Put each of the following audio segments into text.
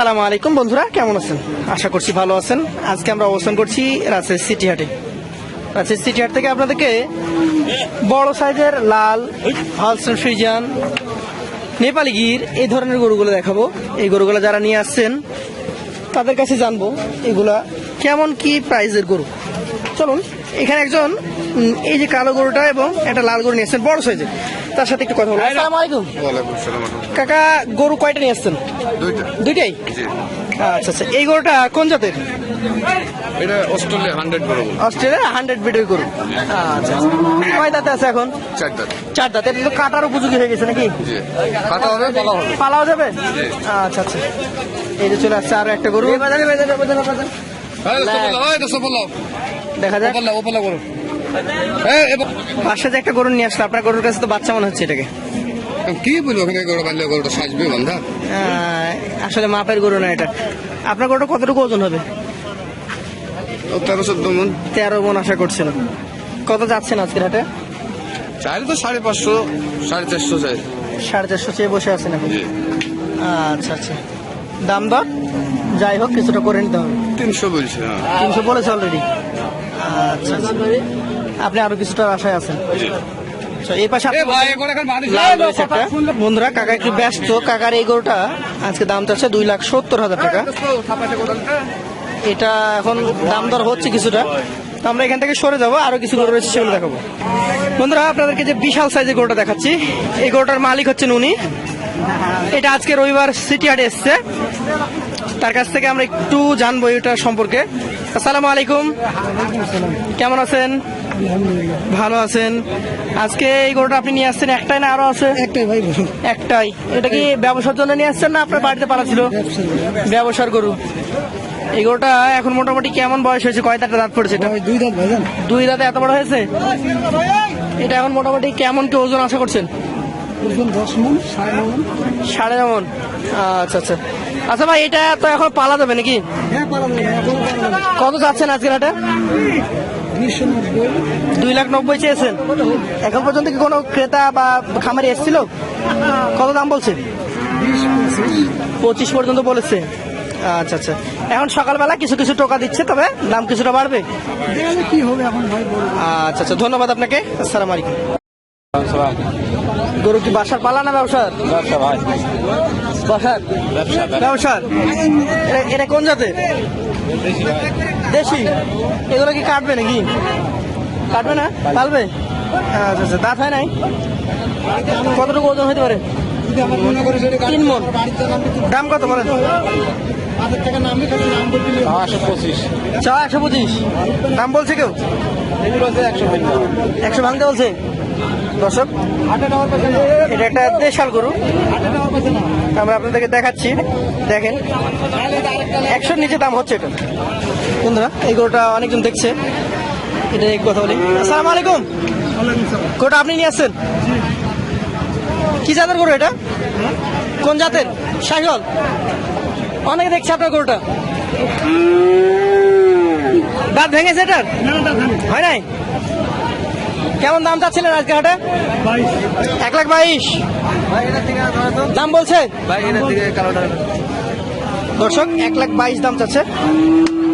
আসসালামু আলাইকুম বন্ধুরা, কেমন আছেন? আশা করছি ভালো আছেন। আজকে আমরা অবস্থান করছি রাজশাহী সিটি হাটে। রাজশাহী সিটি হাট থেকে আপনাদেরকে বড় সাইজের লাল হালসন ফ্রিজান নেপালি গির, এই ধরনের গরুগুলো দেখাবো। এই গরুগুলো যারা নিয়ে আসছেন, তাদের কাছে জানব এগুলা কেমন কি প্রাইজের গরু। চলুন এখানে একজন এই যে কালো গরুটা এবং একটা লাল গরু নিয়ে আসছেন বড় সাইজে। তার সাথে একটু কথা বলব আসসালামু আলাইকুম। কাকা গরু কয়টা নিয়ে আসছেন দুইটাই? আচ্ছা আচ্ছা। এই গরুটা কোন জাতের? এটা অস্ট্রেলিয়া হান্ড্রেড অস্ট্রেলিয়া বিটের গরু। আচ্ছা আচ্ছা। কয় দাঁতে আছে এখন? চারটা চার দাঁতে। এটা তো কাটার উপযোগী হয়ে গেছে নাকি? কাটা হবে পালা হবে। পালাও যাবে? আচ্ছা আচ্ছা। এই যে চলে আসছে আরও একটা গরু। দেখা যাক। এবার- পাশে যে একটা গরু নিয়ে আসলো আপনার গরুর কাছে তো বাচ্চা মনে হচ্ছে এটাকে। কি বলব ওখানে গরু বাঁধলে গরুটা সাজবে বান্ধা আসলে মাপের গরু না এটা। আপনার গরুটা কতটুকু ওজন হবে? তেরো চোদ্দ মন। তেরো মন আশা করছিলাম। কত যাচ্ছেন আজকের হাটে? চাইলে তো সাড়ে পাঁচশো সাড়ে চারশো চাই। সাড়ে চারশো চেয়ে বসে আছেন এখন। আচ্ছা আচ্ছা। দাম দর? যাই হোক কিছুটা করে নিতে হবে। তিনশো বলছে হ্যাঁ। তিনশো বলেছে অলরেডি। আপনি আরও কিছুটা আশায় আছেন। আচ্ছা, এই পাশে। বন্ধুরা কাকা একটু ব্যস্ত। কাকার এই গরুটা আজকে দাম চাচ্ছে দুই লাখ সত্তর হাজার টাকা। এটা এখন দাম দর হচ্ছে কিছুটা। তো আমরা এখান থেকে সরে যাব। আরও কিছু গরু রয়েছে সেগুলো দেখাবো। বন্ধুরা আপনাদেরকে যে বিশাল সাইজের গরুটা দেখাচ্ছি এই গরুটার মালিক হচ্ছেন উনি। এটা আজকে রবিবার সিটি হাটে এসছে। তার কাছ থেকে আমরা একটু জানব এটা সম্পর্কে। আসসালামু আলাইকুম। কেমন আছেন? ভালো আছেন। আজকে এই গরুটা আপনি নিয়ে আসছেন একটাই না আরও আছে? একটাই ভাই একটাই। এটা কি ব্যবসার জন্য নিয়ে আসছেন না আপনার বাড়িতে পালা ছিল? ব্যবসার গরু। এই গরুটা এখন মোটামুটি কেমন বয়স হয়েছে? কয় দাঁতটা দাঁত পড়েছে এটা? দুই দাঁত দুই দাঁতে এত বড় হয়েছে? এটা এখন মোটামুটি কেমন কি ওজন আশা করছেন? ওজন দশ মন সাড়ে ন মন। সাড়ে আচ্ছা আচ্ছা। আচ্ছা ভাই এটা তো এখন পালা যাবে নাকি? হ্যাঁ কত যাচ্ছেন আজকের এটা দুই লাখ নব্বই চেয়েছেন। এখন পর্যন্ত কি কোনো ক্রেতা বা খামারি এসেছিল? কত দাম বলছে? পঁচিশ। পঁচিশ পর্যন্ত বলেছে। আচ্ছা আচ্ছা। এখন সকালবেলা কিছু কিছু টোকা দিচ্ছে তবে দাম কিছুটা বাড়বে। কি হবে এখন আচ্ছা আচ্ছা। ধন্যবাদ আপনাকে। আসসালামু আলাইকুম। গরু কি বাসার পালা না ব্যবসার? বাসার? ব্যবসার? এটা- এটা কোন জাতের? দেশি এগুলো কি কাটবে নাকি? কাটবে না? পালবে? আচ্ছা আচ্ছা দাঁত হয় নাই? কতটুকু ওজন হতে পারে? তিন মন। দাম কত বলেন? বলতে একশো পঁচিশ। চা একশো পঁচিশ। দাম বলছে কেউ? একশো ভাঙতে বলছে? দর্শক, এটা একটা দেশাল গরু। আমরা আপনাদেরকে দেখাচ্ছি। দেখেন, একশোর নিচে দাম হচ্ছে এটা। বন্ধুরা, এই গরুটা অনেকজন দেখছে। এটা এক কথা বলি। আসসালামু আলাইকুম। গরুটা আপনি নিয়ে আসছেন? কি জাতের গরু এটা? কোন জাতের? সাইকেল অনেকে দেখছে আপনার গরুটা। দাঁত ভেঙেছে এটার? হয় নাই? কেমন দাম চাচ্ছিলেন আজকে হাটে? এক লাখ বাইশ। দাম বলছে? দর্শক এক লাখ বাইশ দাম চাচ্ছে।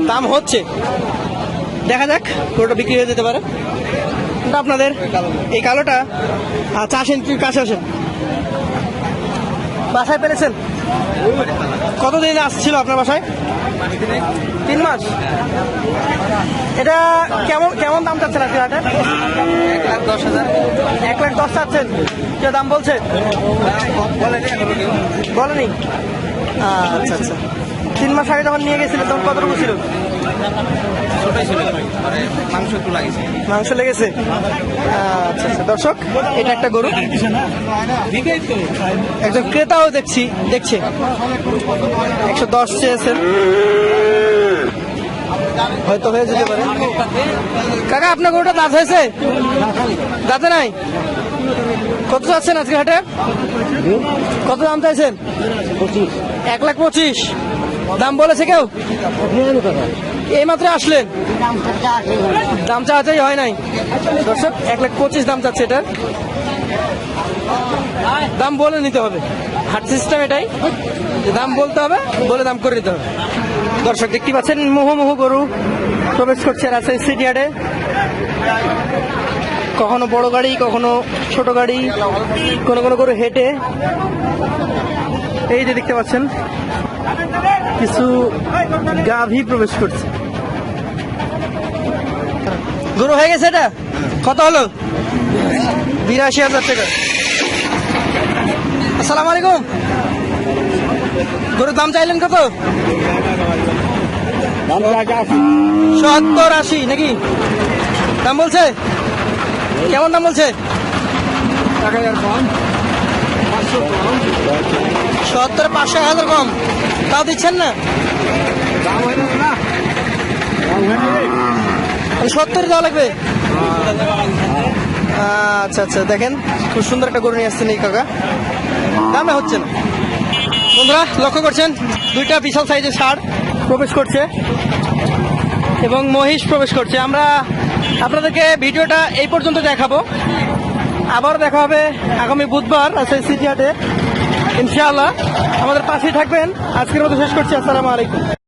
দাম হচ্ছে। দেখা যাক পুরোটা বিক্রি হয়ে যেতে পারে। এটা আপনাদের। এই কালোটা। আচ্ছা আসেন তুই কাছে আসেন। বাসায় পেরেছেন? কতদিন আসছিল আপনার বাসায়? তিন মাস? এটা কেমন কেমন দাম চাচ্ছেন আজকে হাটে? এক লাখ দশ হাজার এক লাখ দশ চাচ্ছেন। কে দাম বলছে? বলেনি। আচ্ছা আচ্ছা। তিন মাস আগে যখন নিয়ে গেছিলেন, তখন কতটুকু ছিল? মাংস একটু লাগিয়েছে। মাংস লেগেছে? আচ্ছা আচ্ছা দর্শক, এটা একটা গরু। একজন ক্রেতাও দেখছি, দেখছে। একশো দশ চেয়েছেন। হয়তো হয়ে যেতে পারে। কাকা, আপনার গরুটা দাঁত হয়েছে? দাঁতে নাই? কত চাচ্ছেন আজকে হাটে? কত দাম চাইছেন? এক লাখ পঁচিশ। দাম বলেছে কেউ? এই মাত্র আসলেন? দাম চাওয়াতেই হয় নাই? দর্শক, এক লাখ পঁচিশ দাম চাচ্ছে এটার। দাম বলে নিতে হবে। হাট সিস্টেম এটাই। দাম বলতে হবে, বলে দাম করে দিতে হবে। দর্শক, দেখতে পাচ্ছেন মুহুমুহু গরু প্রবেশ করছে রাজশাহী সিটি কখনো বড় গাড়ি, কখনো ছোট গাড়ি, কোনো কোনো গরু হেঁটে। এই যে দেখতে পাচ্ছেন, কিছু গাভী প্রবেশ করছে। গরু হয়ে গেছে এটা? কত হলো? বিরাশি হাজার টাকা। আসসালামু আলাইকুম। গরুর দাম চাইলেন কত? সত্তর আশি, নাকি? দাম বলছে? কেমন দাম বলছে? সত্তর, পাঁচশো হাজার কম। তাও দিচ্ছেন না? সত্তর দেওয়া লাগবে? আচ্ছা আচ্ছা দেখেন, খুব সুন্দর একটা গরু নিয়ে আসছেন এই কাকা। দামে হচ্ছে না। বন্ধুরা, লক্ষ্য করছেন, দুইটা বিশাল সাইজের সার প্রবেশ করছে এবং মহিষ প্রবেশ করছে। আমরা আপনাদেরকে ভিডিওটা এই পর্যন্ত দেখাবো। আবার দেখা হবে আগামী বুধবার আছে সিটি ইনশাআল্লাহ। আমাদের পাশেই থাকবেন। আজকের মতো শেষ করছি। আসসালামু আলাইকুম।